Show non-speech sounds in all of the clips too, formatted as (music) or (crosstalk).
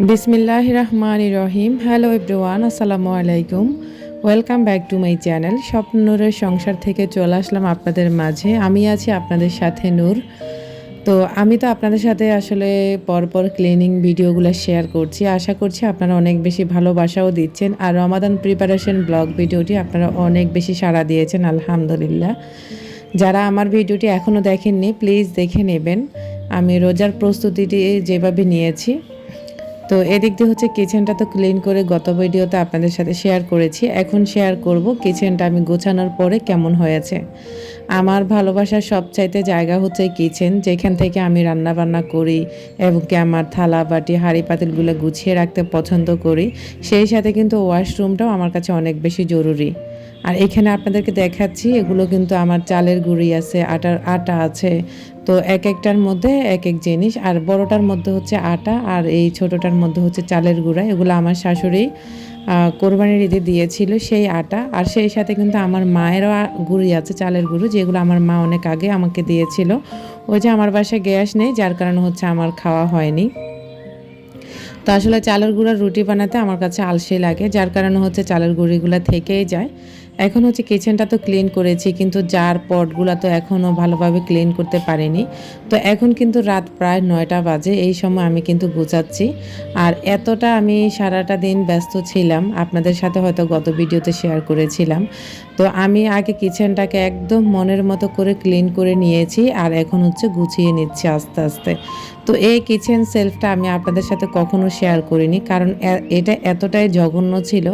বিসমিল্লাহ রহমান রহিম। Hello everyone আসসালামু আলাইকুম। Welcome back to my channel স্বপ্নুরের সংসার থেকে চলে আসলাম আপনাদের মাঝে। আমি আছি আপনাদের সাথে নূর। তো আমি তো আপনাদের সাথে আসলে পরপর ক্লিনিং ভিডিওগুলো শেয়ার করছি। আশা করছি আপনারা অনেক বেশি ভালোবাসাও দিচ্ছেন। আর রমাদান প্রিপারেশন ব্লগ ভিডিওটি আপনারা অনেক বেশি সাড়া দিয়েছেন, আলহামদুলিল্লাহ। যারা আমার ভিডিওটি এখনও দেখেননি প্লিজ দেখে নেবেন। আমি রোজার প্রস্তুতিটি যেভাবে নিয়েছি। তো এদিক দিয়ে হচ্ছে কিচেনটা তো ক্লিন করে গত ভিডিওতে আপনাদের সাথে শেয়ার করেছি। এখন শেয়ার করব কিচেনটা আমি গোছানোর পরে কেমন হয়েছে। আমার ভালোবাসার সবচাইতে জায়গা হচ্ছে কিচেন যেখান থেকে আমি রান্না বান্না করি এবং কি আমার থালা, বাটি, হাঁড়ি পাতিলগুলো গুছিয়ে রাখতে পছন্দ করি। সেই সাথে কিন্তু ওয়াশরুমটাও আমার কাছে অনেক বেশি জরুরি। আর এখানে আপনাদেরকে দেখাচ্ছি, এগুলো কিন্তু আমার চালের গুঁড়ি আছে আটার আটা আছে। তো এক একটার মধ্যে এক এক জিনিস, আর বড়টার মধ্যে হচ্ছে আটা, আর এই ছোটোটার মধ্যে হচ্ছে চালের গুঁড়া। এগুলো আমার শাশুড়ি কোরবানির ঈদে দিয়েছিল সেই আটা। আর সেই সাথে কিন্তু আমার মায়েরও গুঁড়ি আছে, চালের গুঁড়ো, যেগুলো আমার মা অনেক আগে আমাকে দিয়েছিল। ওই যে আমার বাসায় গ্যাস নেই, যার কারণে হচ্ছে আমার খাওয়া হয়নি। তো আসলে চালের গুঁড়ার রুটি বানাতে আমার কাছে আলসে লাগে, যার কারণে হচ্ছে চালের গুঁড়িগুলো থেকেই যায়। এখন হচ্ছে কিচেনটা তো ক্লিন করেছি, কিন্তু জার পটগুলো তো এখনও ভালোভাবে ক্লিন করতে পারিনি। তো এখন কিন্তু রাত প্রায় নয়টা বাজে, এই সময় আমি কিন্তু গুছাচ্ছি। আর এতটা আমি সারাটা দিন ব্যস্ত ছিলাম, আপনাদের সাথে হয়তো গত ভিডিওতে শেয়ার করেছিলাম। তো আমি আগে কিচেনটাকে একদম মনের মতো করে ক্লিন করে নিয়েছি, আর এখন হচ্ছে গুছিয়ে নিচ্ছি আস্তে আস্তে। তো এই কিচেন সেলফটা আমি আপনাদের সাথে কখনো শেয়ার করিনি, কারণ এটা এতটাই জঘন্য ছিল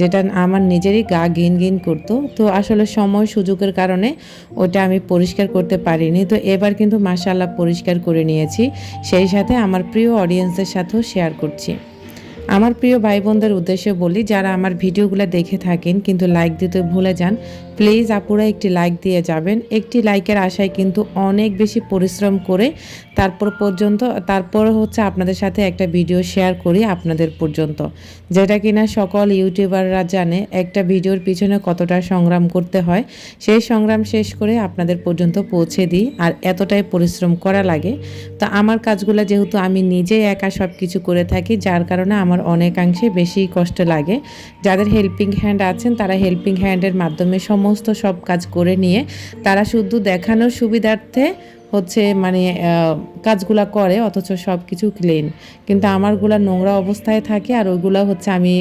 যেটা আমার নিজেরই গা গিন গিন করতো। তো আসলে সময় সুযোগের কারণে ওটা আমি পরিষ্কার করতে পারিনি। তো এবার কিন্তু মাসাল্লাহ পরিষ্কার করে নিয়েছি। সেই সাথে আমার প্রিয় অডিয়েন্সের সাথেও শেয়ার করছি। আমার প্রিয় ভাই বোনদের উদ্দেশ্যে বলি, যারা আমার ভিডিওগুলো দেখে থাকেন কিন্তু লাইক দিতে ভুলে যান প্লিজ আপুরা একটি লাইক দিয়ে যাবেন। একটি লাইকের আশায় কিন্তু অনেক বেশি পরিশ্রম করে তারপর পর্যন্ত, তারপর হচ্ছে আপনাদের সাথে একটা ভিডিও শেয়ার করি আপনাদের পর্যন্ত। যেটা কিনা সকল ইউটিউবাররা জানে, একটা ভিডিওর পিছনে কতটা সংগ্রাম করতে হয়, সেই সংগ্রাম শেষ করে আপনাদের পর্যন্ত পৌঁছে দিই আর এতটাই পরিশ্রম করা লাগে। তো আমার কাজগুলো যেহেতু আমি নিজেই একা সব কিছু করে থাকি, যার কারণে আমার অনেকাংশে বেশি কষ্ট লাগে। যাদের হেল্পিং হ্যান্ড আছেন, তারা হেল্পিং হ্যান্ডের মাধ্যমে সমস্ত সব কাজ করে নিয়ে, তারা শুধু দেখানোর সুবিধার্থে হচ্ছে মানে কাজগুলা করে, অথচ সব কিছু ক্লিন কিন্তু আমারগুলা নোংরা অবস্থায় থাকে, আর ওইগুলো হচ্ছে আমি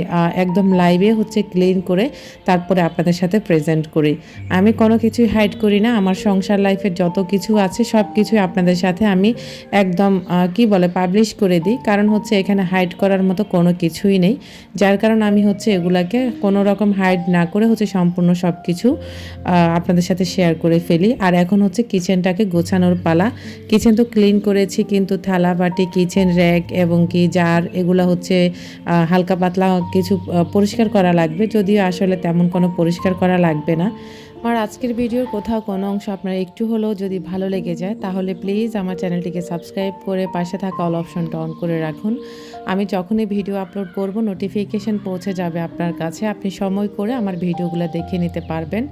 একদম লাইভে হচ্ছে ক্লিন করে তারপরে আপনাদের সাথে প্রেজেন্ট করি। আমি কোনো কিছুই হাইড করি না, আমার সংসার লাইফের যত কিছু আছে সব কিছুই আপনাদের সাথে আমি একদম কি বলে পাবলিশ করে দিই। কারণ হচ্ছে এখানে হাইড করার মতো কোনো কিছুই নেই। যার কারণ আমি হচ্ছে এগুলাকে কোনো রকম হাইড না করে হচ্ছে সম্পূর্ণ সব কিছু আপনাদের সাথে শেয়ার করে ফেলি। আর এখন হচ্ছে কিচেনটাকে গোছানোর পালা। কিচেন তো ক্লিন করেছি, কিন্তু থালা বাটি, কিচেন র্যাক এবং কি জার, এগুলো হচ্ছে হালকা পাতলা কিছু পরিষ্কার করা লাগবে। যদিও আসলে তেমন কোনো পরিষ্কার করা লাগবে না। আমার আজকের ভিডিওর কোথাও কোনো অংশ আপনার একটু হলেও যদি ভালো লেগে যায়, তাহলে প্লিজ আমার চ্যানেলটিকে সাবস্ক্রাইব করে পাশে থাকা অল অপশনটা অন করে রাখুন। আমি যখনই ভিডিও আপলোড করব নোটিফিকেশন পৌঁছে যাবে আপনার কাছে। আপনি সময় করে আমার ভিডিওগুলো দেখে নিতে পারবেন।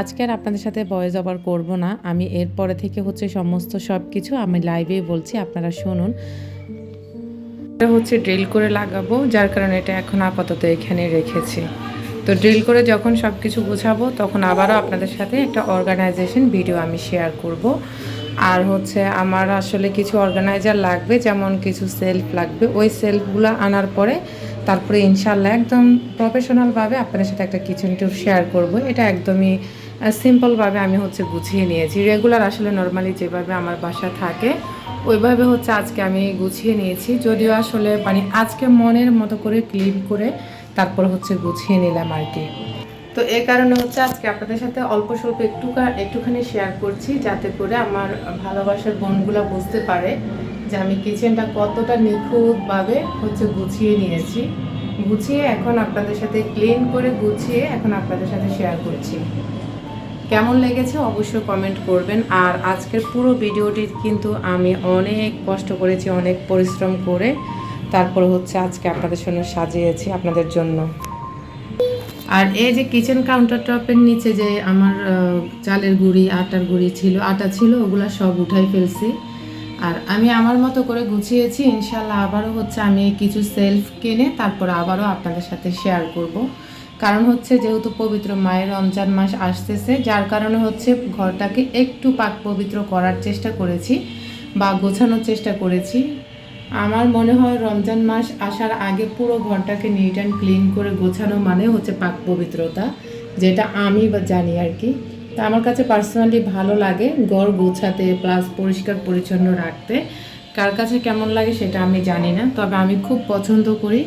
আজকে আর আপনাদের সাথে ভয়েস ওভার করব না। আমি এরপরে থেকে হচ্ছে সমস্ত সব কিছু আমি লাইভেই বলছি, আপনারা শুনুন। এটা হচ্ছে ড্রিল করে লাগাবো, যার কারণে এটা এখন আপাতত এখানে রেখেছি। তো ড্রিল করে যখন সব কিছু গুছাবো, তখন আবারও আপনাদের সাথে একটা অর্গানাইজেশন ভিডিও আমি শেয়ার করব। আর হচ্ছে আমার আসলে কিছু অর্গানাইজার লাগবে, যেমন কিছু সেলফ লাগবে। ওই সেলফগুলো আনার পরে তারপরে ইনশাল্লাহ একদম প্রফেশনালভাবে আপনাদের সাথে একটা কিচেন ট্যুর শেয়ার করব। এটা একদমই সিম্পলভাবে আমি হচ্ছে গুছিয়ে নিয়েছি। রেগুলার আসলে নর্মালি যেভাবে আমার বাসা থাকে, ওইভাবে হচ্ছে আজকে আমি গুছিয়ে নিয়েছি। যদিও আসলে মানে আজকে মনের মতো করে ক্লিন করে তারপর হচ্ছে গুছিয়ে নিলাম আর কি। তো এ কারণে হচ্ছে আজকে আপনাদের সাথে অল্প স্বল্প একটু একটুখানি শেয়ার করছি, যাতে করে আমার ভালোবাসার বোনগুলো বুঝতে পারে যে আমি কিচেনটা কতটা নিখুঁতভাবে হচ্ছে গুছিয়ে নিয়েছি। গুছিয়ে এখন আপনাদের সাথে ক্লিন করে গুছিয়ে এখন আপনাদের সাথে শেয়ার করছি। কেমন লেগেছে অবশ্যই কমেন্ট করবেন। আর আজকের পুরো ভিডিওটি কিন্তু আমি অনেক কষ্ট করেছি, অনেক পরিশ্রম করে। তারপরে হচ্ছে আজকে আপনাদের সঙ্গে সাজিয়েছি আপনাদের জন্য। আর এই যে কিচেন কাউন্টার টপের নিচে যে আমার চালের গুঁড়ি, আটার গুঁড়ি ছিল, আটা ছিল, ওগুলো সব উঠাই ফেলছি। আর আমি আমার মতো করে গুছিয়েছি, ইনশাল্লাহ আবারও হচ্ছে আমি কিছু সেলফ কিনে তারপর আবারও আপনাদের সাথে শেয়ার করব। কারণ হচ্ছে যেহেতু পবিত্র মায়ের রমজান মাস আসতেছে, যার কারণে হচ্ছে ঘরটাকে একটু পাক পবিত্র করার চেষ্টা করেছি বা গোছানোর চেষ্টা করেছি। আমার মনে হয় রমজান মাস আসার আগে পুরো ঘরটাকে নিট অ্যান্ড ক্লিন করে গোছানো মানে হচ্ছে পাক পবিত্রতা, যেটা আমি জানি আর কি। তা আমার কাছে পার্সোনালি ভালো লাগে ঘর গোছাতে প্লাস পরিষ্কার পরিচ্ছন্ন রাখতে। কার কাছে কেমন লাগে সেটা আমি জানি না, তবে আমি খুব পছন্দ করি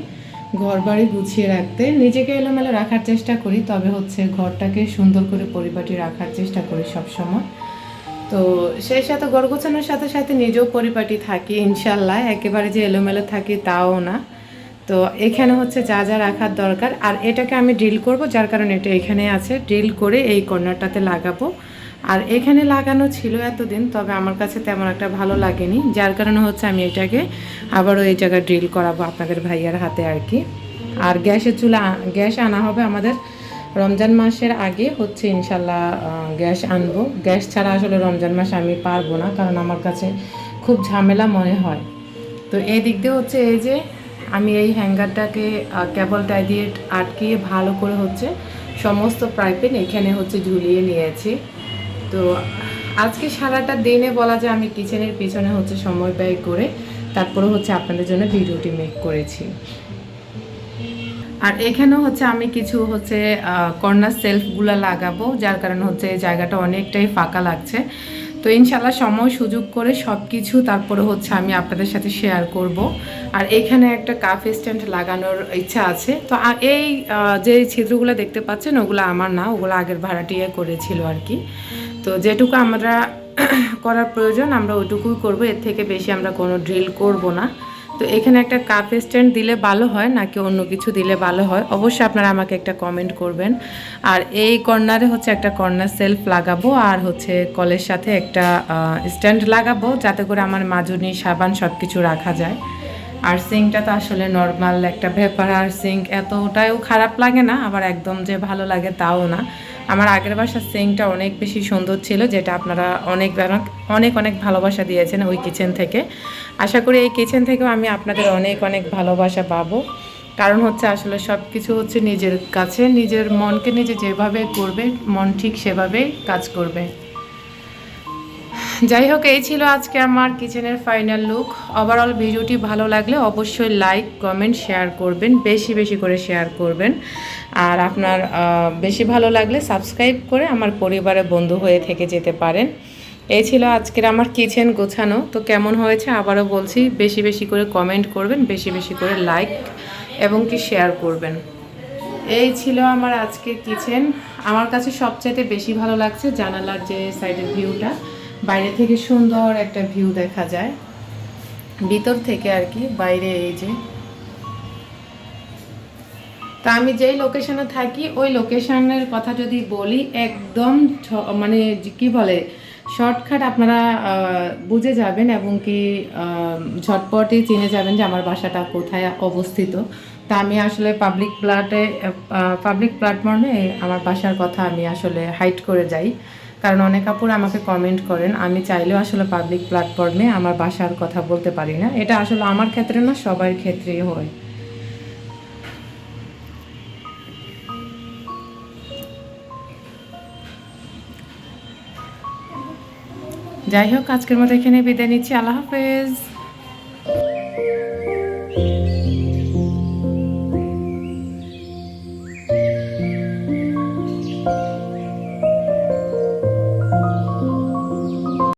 ঘর বাড়ি গুছিয়ে রাখতে। নিজেকে এলোমেলো রাখার চেষ্টা করি, তবে হচ্ছে ঘরটাকে সুন্দর করে পরিপাটি রাখার চেষ্টা করি সব সময় তো সেই সাথে ঘর গোছানোর সাথে সাথে নিজেও পরিপাটি থাকি, ইনশাল্লাহ। একেবারে যে এলোমেলো থাকি তাও না। তো এখানে হচ্ছে যা যা রাখার দরকার। আর এটাকে আমি ড্রিল করব, যার কারণে এটা এখানে আছে। ড্রিল করে এই কর্নারটাতে লাগাবো। আর এখানে লাগানো ছিল এতদিন, তবে আমার কাছে তেমন একটা ভালো লাগেনি। যার কারণে হচ্ছে আমি এটাকে আবারও এই জায়গায় ড্রিল করাবো আপনাদের ভাইয়ার হাতে আর কি। আর গ্যাসের চুলা, গ্যাস আনা হবে আমাদের রমজান মাসের আগে হচ্ছে ইনশাল্লাহ গ্যাস আনব। গ্যাস ছাড়া আসলে রমজান মাস আমি পারব না, কারণ আমার কাছে খুব ঝামেলা মনে হয়। তো এই দিক দিয়ে হচ্ছে এই যে আমি এই হ্যাঙ্গারটাকে কেবল টাই দিয়ে আটকিয়ে ভালো করে হচ্ছে সমস্ত পাইপেন এখানে হচ্ছে ঝুলিয়ে নিয়েছি। তো আজকে সারাটা দিনে বলা যায় আমি কিচেনের পিছনে হচ্ছে সময় ব্যয় করে তারপরে হচ্ছে আপনাদের জন্য ভিডিওটি মেক করেছি। আর এখানেও হচ্ছে আমি কিছু হচ্ছে কর্নার সেলফগুলো লাগাবো, যার কারণে হচ্ছে জায়গাটা অনেকটাই ফাঁকা লাগছে। তো ইনশাল্লাহ সময়, সুযোগ করে সব কিছু তারপরে হচ্ছে আমি আপনাদের সাথে শেয়ার করব। আর এখানে একটা কাপ স্ট্যান্ড লাগানোর ইচ্ছা আছে। তো এই যে ছিদ্রগুলো দেখতে পাচ্ছেন, ওগুলো আমার না, ওগুলো আগের ভাড়াটিয়ে করেছিল আর কি। তো যেটুকু আমরা (coughs) করার প্রয়োজন, আমরা ওইটুকুই করব, এর থেকে বেশি আমরা কোনো ড্রিল করব না। তো এখানে একটা কাপ স্ট্যান্ড দিলে ভালো হয়, নাকি অন্য কিছু দিলে ভালো হয়? অবশ্যই আপনারা আমাকে একটা কমেন্ট করবেন। আর এই কর্নারে হচ্ছে একটা কর্নার সেলফ লাগাবো, আর হচ্ছে কলের সাথে একটা স্ট্যান্ড লাগাবো, যাতে করে আমার মাজুনি, সাবান সব কিছু রাখা যায়। আর সিঙ্কটা তো আসলে নর্মাল একটা ব্যাপার আর সিঙ্ক এতটাও খারাপ লাগে না, আবার একদম যে ভালো লাগে তাও না। আমার আগের বাসার সিঙ্কটা অনেক বেশি সুন্দর ছিল, যেটা আপনারা অনেক অনেক অনেক ভালোবাসা দিয়েছেন ওই কিচেন থেকে। আশা করি এই কিচেন থেকেও আমি আপনাদের অনেক অনেক ভালোবাসা পাবো। কারণ হচ্ছে আসলে সব কিছু হচ্ছে নিজের কাছে, নিজের মনকে নিজে যেভাবে করবে, মন ঠিক সেভাবেই কাজ করবে। যাই হোক, এই ছিল আজকে আমার কিচেনের ফাইনাল লুক ওভারঅল ভিডিওটি ভালো লাগলে অবশ্যই লাইক কমেন্ট শেয়ার করবেন, বেশি বেশি করে শেয়ার করবেন। আর আপনার বেশি ভালো লাগলে সাবস্ক্রাইব করে আমার পরিবারে বন্ধু হয়ে থেকে যেতে পারেন। এই ছিল আজকের আমার কিচেন গোছানো। তো কেমন হয়েছে আবারও বলছি, বেশি বেশি করে কমেন্ট করবেন, বেশি বেশি করে লাইক এবং কি শেয়ার করবেন। এই ছিল আমার আজকের কিচেন আমার কাছে সবচাইতে বেশি ভালো লাগছে জানালার যে সাইডের ভিউটা বাইরে থেকে সুন্দর একটা ভিউ দেখা যায়। ভিতর থেকে আর কি, বাইরে এই যে। তা আমি যেই লোকেশনে থাকি, ওই লোকেশনের কথা যদি বলি, একদম মানে কি বলে শর্টকাট আপনারা বুঝে যাবেন এবং কি ঝটপটে চিনে যাবেন যে আমার বাসাটা কোথায় অবস্থিত। তা আমি আসলে পাবলিক প্লাটে পাবলিক প্ল্যাটফর্মে আমার বাসার কথা আমি আসলে হাইট করে যাই। কারণ অনেক আপুর আমাকে কমেন্ট করেন, আমি চাইলেও আসলে পাবলিক প্ল্যাটফর্মে আমার বাসার কথা বলতে পারি না। এটা আসলে আমার ক্ষেত্রে না, সবার ক্ষেত্রেই হয়। যাই হোক, আজকের মতো এখানে বিদায় নিচ্ছি। আল্লাহ হাফেজ।